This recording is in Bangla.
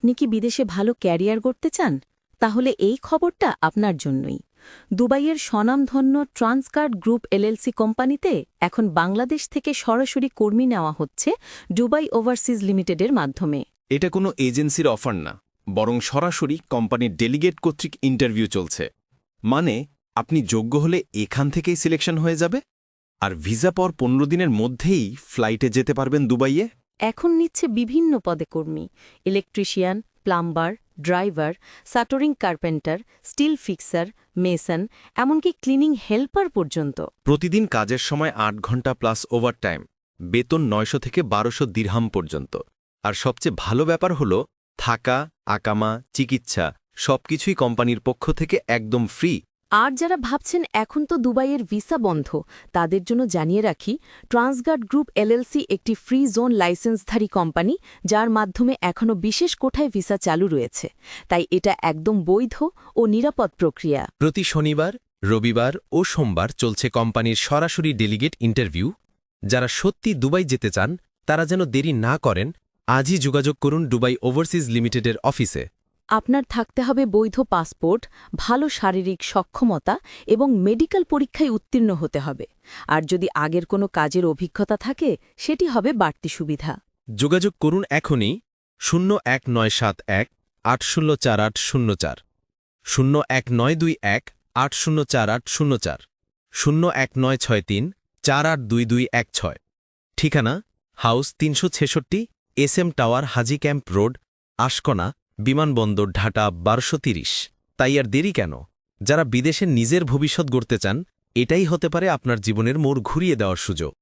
আপনি কি বিদেশে ভালো ক্যারিয়ার করতে চান? তাহলে এই খবরটা আপনার জন্যই। দুবাইয়ের স্বনামধন্য ট্রান্সকার্ড গ্রুপ এলএলসি কোম্পানিতে এখন বাংলাদেশ থেকে সরাসরি কর্মী নেওয়া হচ্ছে দুবাই ওভারসিজ লিমিটেডের মাধ্যমে। এটা কোনো এজেন্সির অফার না, বরং সরাসরি কোম্পানির ডেলিগেট কর্তৃক ইন্টারভিউ চলছে। মানে আপনি যোগ্য হলে এখান থেকেই সিলেকশন হয়ে যাবে? আর ভিসা পর পনেরো দিনের মধ্যেই ফ্লাইটে যেতে পারবেন দুবাইয়ে? এখন নিচ্ছে বিভিন্ন পদে কর্মী। Electrician, plumber, driver, shuttering carpenter, steel fixer, mason, এমনকি ক্লিনিং হেল্পার পর্যন্ত। প্রতিদিন কাজের সময় আট ঘণ্টা প্লাস ওভারটাইম, বেতন নয়শো থেকে বারোশো দিরহাম পর্যন্ত। আর সবচেয়ে ভালো ব্যাপার হল, থাকা, আকামা, চিকিৎসা, সবকিছুই কোম্পানির পক্ষ থেকে একদম ফ্রি। আর যারা ভাবছেন এখন তো দুবাইয়ের ভিসা বন্ধ, তাদের জন্য জানিয়ে রাখি, ট্রান্সগার্ড গ্রুপ এলএলসি একটি ফ্রি জোন লাইসেন্সধারী কোম্পানি, যার মাধ্যমে এখনও বিশেষ কোঠায় ভিসা চালু রয়েছে। তাই এটা একদম বৈধ ও নিরাপদ প্রক্রিয়া। প্রতি শনিবার, রবিবার ও সোমবার চলছে কোম্পানির সরাসরি ডেলিগেট ইন্টারভিউ। যারা সত্যি দুবাই যেতে চান, তারা যেন দেরি না করেন, আজই যোগাযোগ করুন দুবাই ওভারসিজ লিমিটেডের অফিসে। আপনার থাকতে হবে বৈধ পাসপোর্ট, ভালো শারীরিক সক্ষমতা এবং মেডিকেল পরীক্ষায় উত্তীর্ণ হতে হবে। আর যদি আগের কোনো কাজের অভিজ্ঞতা থাকে, সেটি হবে বাড়তি সুবিধা। যোগাযোগ করুন এখনই শূন্য এক নয় সাত এক আট শূন্য চার আট শূন্য চার। শূন্য এক নয় দুই এক আট শূন্য চার আট শূন্য চার। শূন্য এক নয় ছয় তিন চার আট দুই দুই এক ছয়। ঠিকানা, হাউস তিনশো ছেষট্টি S M tower, Haji camp road, Ashkona বিমানবন্দর ঢাটা বারোশো তিরিশ। তাই আর দেরি কেন? যারা বিদেশে নিজের ভবিষ্যৎ গড়তে চান, এটাই হতে পারে আপনার জীবনের মোড় ঘুরিয়ে দেওয়ার সুযোগ।